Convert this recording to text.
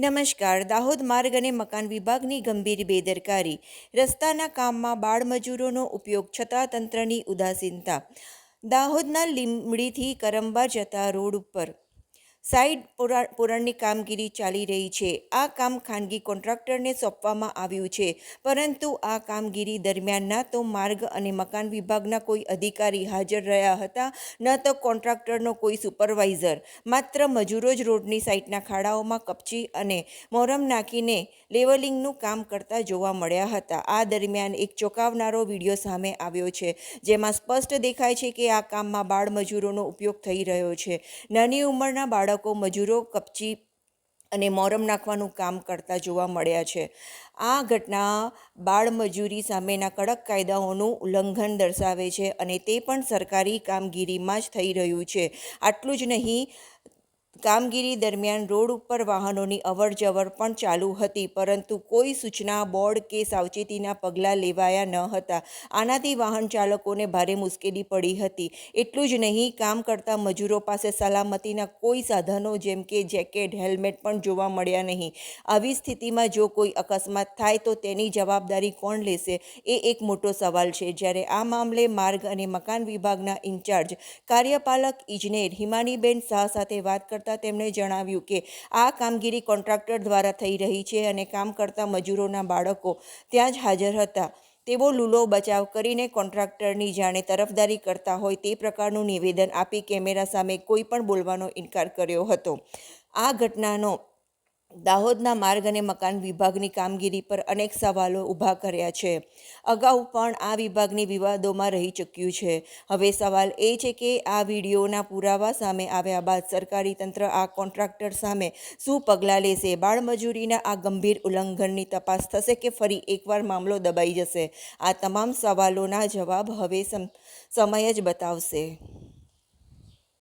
નમસ્કાર. દાહોદ માર્ગ અને મકાન વિભાગની ગંભીર બેદરકારી. રસ્તાના કામમાં બાળમજૂરોનો ઉપયોગ છતાં તંત્રની ઉદાસીનતા. દાહોદના લીમડીથી કરંબા જતા રોડ ઉપર પુરા, પુરણની કામગીરી ચાલી રહી છે. આ કામ ખાનગી કોન્ટ્રાક્ટરને સોંપવામાં આવ્યું છે. પરંતુ આ કામગીરી દરમિયાન ના તો માર્ગ અને મકાન વિભાગના કોઈ અધિકારી હાજર રહ્યા હતા, ન તો કોન્ટ્રાક્ટરનો કોઈ સુપરવાઇઝર. માત્ર મજૂરો જ રોડની સાઇડના ખાડાઓમાં કપચી અને મોરમ નાખીને લેવલિંગનું કામ કરતા જોવા મળ્યા હતા. આ દરમિયાન એક ચોંકાવનારો વીડિયો સામે આવ્યો છે, જેમાં સ્પષ્ટ દેખાય છે કે આ કામમાં બાળ મજૂરોનો ઉપયોગ થઈ રહ્યો છે. નાની ઉંમરના બાળકો મજૂરો, કપચી અને મોરમ નાખવાનું કામ કરતા જોવા મળ્યા છે. આ ઘટના બાળમજૂરી સામેના કડક કાયદાઓનું ઉલ્લંઘન દર્શાવે છે અને તે પણ સરકારી કામગીરીમાં જ થઈ રહ્યું છે. આટલું જ નહીં કામગીરી દરમિયાન રોડ ઉપર વાહનોની અવર જવર પણ ચાલુ હતી, પરંતુ કોઈ સૂચના, બોર્ડ કે સાવચેતીના પગલાં લેવાયા ન હતા. આનાથી વાહન ચાલકોને ભારે મુશ્કેલી પડી હતી. એટલું જ નહીં, કામ કરતા મજૂરો પાસે સલામતીના કોઈ સાધનો જેમ કે જેકેટ, હેલ્મેટ પણ જોવા મળ્યા નહીં. આવી સ્થિતિમાં જો કોઈ અકસ્માત થાય તો તેની જવાબદારી કોણ લેશે? એ એક મોટો સવાલ છે. જ્યારે આ મામલે માર્ગ અને મકાન વિભાગના ઇન્ચાર્જ કાર્યપાલક ઇજનેર હિમાનીબેન શાહ સાથે વાત કરતા તેમણે જણાવ્યું કે આ કામગીરી કોન્ટ્રાક્ટર દ્વારા થઈ રહી છે અને કામ કરતા મજૂરોના બાળકો ત્યાં જ હાજર હતા. તેવો લૂલો બચાવ કરીને કોન્ટ્રાક્ટરની જાણે તરફદારી કરતા હોય તે પ્રકારનું નિવેદન આપી કેમેરા સામે કોઈ પણ બોલવાનો ઇનકાર કર્યો હતો. આ ઘટનાનો દાહોદના માર્ગ અને મકાન વિભાગની કામગીરી પર અનેક સવાલો ઊભા કર્યા છે. અગાઉ પણ આ વિભાગની વિવાદોમાં રહી ચૂક્યું છે. હવે સવાલ એ છે કે આ વિડીયોના પુરાવા સામે આવ્યા બાદ સરકારી તંત્ર આ કોન્ટ્રાક્ટર સામે શું પગલાં લેશે? બાળમજૂરીના આ ગંભીર ઉલ્લંઘનની તપાસ થશે કે ફરી એકવાર મામલો દબાઈ જશે? આ તમામ સવાલોના જવાબ હવે સમ, સમય જ બતાવશે.